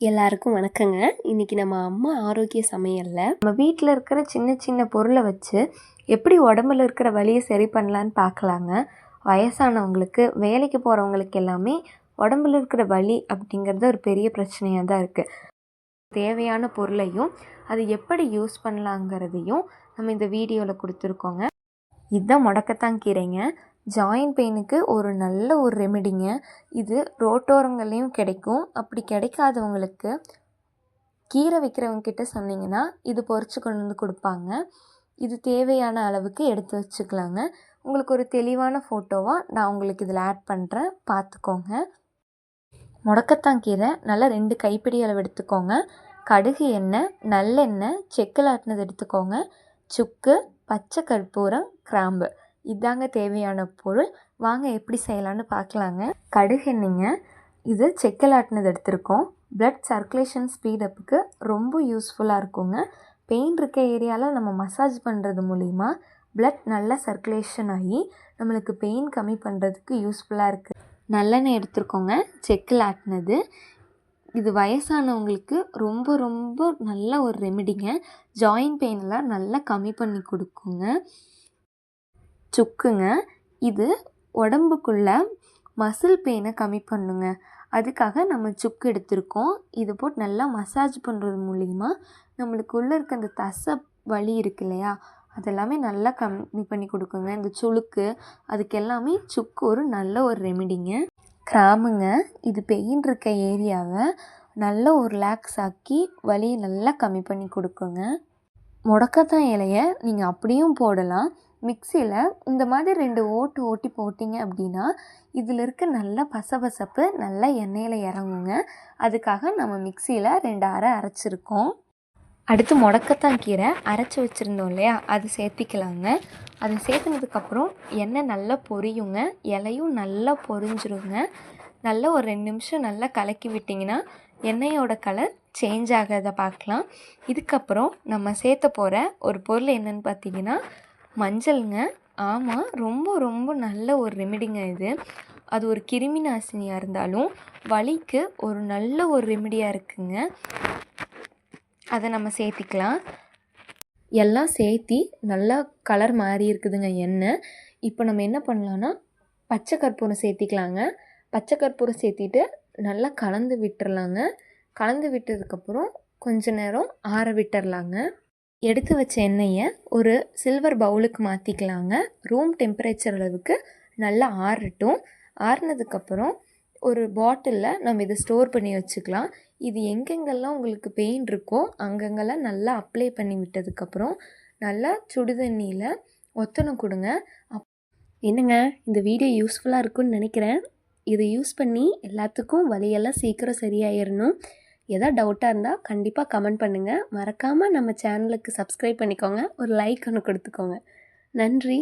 எல்லாருக்கும் வணக்கங்க. இன்றைக்கி நம்ம அம்மா ஆரோக்கிய சமையலில் நம்ம வீட்டில் இருக்கிற சின்ன சின்ன பொருளை வச்சு எப்படி உடம்புல இருக்கிற வழியை சரி பண்ணலான்னு பார்க்கலாங்க வயசானவங்களுக்கு வேலைக்கு போகிறவங்களுக்கு எல்லாமே உடம்புல இருக்கிற வலி அப்படிங்கிறது ஒரு பெரிய பிரச்சனையாக தான் இருக்குது தேவையான பொருளையும் அது எப்படி யூஸ் பண்ணலாங்கிறதையும் நம்ம இந்த வீடியோவில் கொடுத்துருக்கோங்க. இதுதான் முடக்கத்தான் கீரைங்க. ஜாயின்ட் பெயினுக்கு ஒரு நல்ல ஒரு ரெமெடிங்க இது ரோட்டோரங்கள்லேயும் கிடைக்கும். அப்படி கிடைக்காதவங்களுக்கு கீரை விற்கிறவங்க கிட்ட சொன்னீங்கன்னா இது பொறிச்சு கொண்டு வந்து கொடுப்பாங்க. இது தேவையான அளவுக்கு எடுத்து வச்சுக்கலாங்க. உங்களுக்கு ஒரு தெளிவான ஃபோட்டோவாக நான் உங்களுக்கு இதில் ஆட் பண்ணுறேன் பார்த்துக்கோங்க. முடக்கத்தான் கீரை. நல்லா ரெண்டு கைப்பிடி அளவு எடுத்துக்கோங்க. கடுகு எண்ணெய் நல்லெண்ணெய் செக்கில் ஆட்டினது எடுத்துக்கோங்க. சுக்கு பச்சை கற்பூரம் கிராம்பு. இதாங்க தேவையான பொருள். வாங்க எப்படி செய்யலான்னு பார்க்கலாங்க. கடுகு இது செக்கில் ஆட்டினது எடுத்திருக்கோம் பிளட் சர்க்குலேஷன் ஸ்பீடப்புக்கு ரொம்ப யூஸ்ஃபுல்லாக இருக்குங்க. பெயின் இருக்க ஏரியாவில் நம்ம மசாஜ் பண்ணுறது மூலிமா பிளட் நல்லா சர்க்குலேஷன் ஆகி நம்மளுக்கு பெயின் கம்மி பண்ணுறதுக்கு யூஸ்ஃபுல்லாக இருக்குது நல்லெண்ணெய் எடுத்துருக்கோங்க. செக்கில் ஆட்டினது இது வயசானவங்களுக்கு ரொம்ப ரொம்ப நல்ல ஒரு ரெமெடிங்க ஜாயின் பெயின்லாம் நல்லா கம்மி பண்ணி கொடுக்குங்க. சுக்குங்க. இது உடம்புக்குள்ள மசில் பெயினை கம்மி பண்ணுங்க. அதுக்காக நம்ம சுக்கு எடுத்திருக்கோம். இது போட்டு நல்லா மசாஜ் பண்ணுறது மூலிமா நம்மளுக்கு உள்ளே இருக்க அந்த தசை வலி இருக்கு இல்லையா? அதெல்லாமே நல்லா கம்மி பண்ணி கொடுக்குங்க. இந்த சுளுக்கு அதுக்கு எல்லாமே சுக்கு ஒரு நல்ல ஒரு ரெமிடிங்க கிராமுங்க. இது பெயின் இருக்க ஏரியாவை நல்ல ஒரு ரிலாக்ஸ் ஆக்கி வலியை நல்லா கம்மி பண்ணி கொடுக்குங்க. முடக்கத்தான் இலையை நீங்கள் அப்படியும் போடலாம். மிக்சியில் இந்த மாதிரி ரெண்டு ஓட்டு ஓட்டி போட்டிங்க அப்படின்னா இதில் இருக்க நல்ல பசபசப்பு நல்லா எண்ணெயில் இறங்குங்க. அதுக்காக நம்ம மிக்சியில் ரெண்டு அரை அரைச்சிருக்கோம். அடுத்து முடக்கத்தான் கீரை அரைச்சி வச்சுருந்தோம் இல்லையா? அது சேர்த்திக்கலாங்க. அது சேர்த்துனதுக்கப்புறம் எண்ணெய் நல்லா பொரியுங்க. இலையும் நல்லா பொரிஞ்சிருங்க. நல்லா ஒரு ரெண்டு நிமிஷம் நல்லா கலக்கி விட்டிங்கன்னா எண்ணெயோட கலர் சேஞ்ச் ஆகிறத பார்க்கலாம். இதுக்கப்புறம் நம்ம சேர்த்த போகிற ஒரு பொருள் என்னென்னு பார்த்தீங்கன்னா மஞ்சளுங்க. ஆமாம் ரொம்ப ரொம்ப நல்ல ஒரு ரெமிடிங்க இது. அது ஒரு கிருமி நாசினியாக இருந்தாலும் வலிக்கு ஒரு நல்ல ஒரு ரெமிடியாக இருக்குங்க. அதை நம்ம சேர்த்திக்கலாம். எல்லாம் சேர்த்தி நல்லா கலர் மாறி இருக்குதுங்க எண்ணெய் இப்போ நம்ம என்ன பண்ணலான்னா பச்சை கற்பூரம் சேர்த்திக்கலாங்க. பச்சை கற்பூரம் சேர்த்திட்டு நல்லா கலந்து விட்டுறலாங்க. கலந்து விட்டதுக்கப்புறம் கொஞ்ச நேரம் ஆற விட்டுறலாங்க. எடுத்து வச்ச எண்ணெயை ஒரு சில்வர் பவுலுக்கு மாற்றிக்கலாங்க ரூம் டெம்பரேச்சர் அளவுக்கு நல்லா ஆறட்டும். ஆறுனதுக்கப்புறம் ஒரு பாட்டிலில் நம்ம இதை ஸ்டோர் பண்ணி வச்சுக்கலாம். இது எங்கெங்கெல்லாம் உங்களுக்கு பெயின் இருக்கோ அங்கங்கெல்லாம் நல்லா அப்ளை பண்ணி விட்டதுக்கப்புறம் நல்லா சுடுதண்ணியில் ஒத்தனை கொடுங்க. அப் என்னங்க இந்த வீடியோ யூஸ்ஃபுல்லாக இருக்கும்னு நினைக்கிறேன். இதை யூஸ் பண்ணி எல்லாத்துக்கும் வலியெல்லாம் சீக்கிரம் சரியாயிடணும் எதாவது டவுட்டாக இருந்தால் கண்டிப்பாக கமெண்ட் பண்ணுங்கள் மறக்காமல் நம்ம சேனலுக்கு சப்ஸ்கிரைப் பண்ணிக்கோங்க. ஒரு லைக் ஒன்று கொடுத்துக்கோங்க. நன்றி.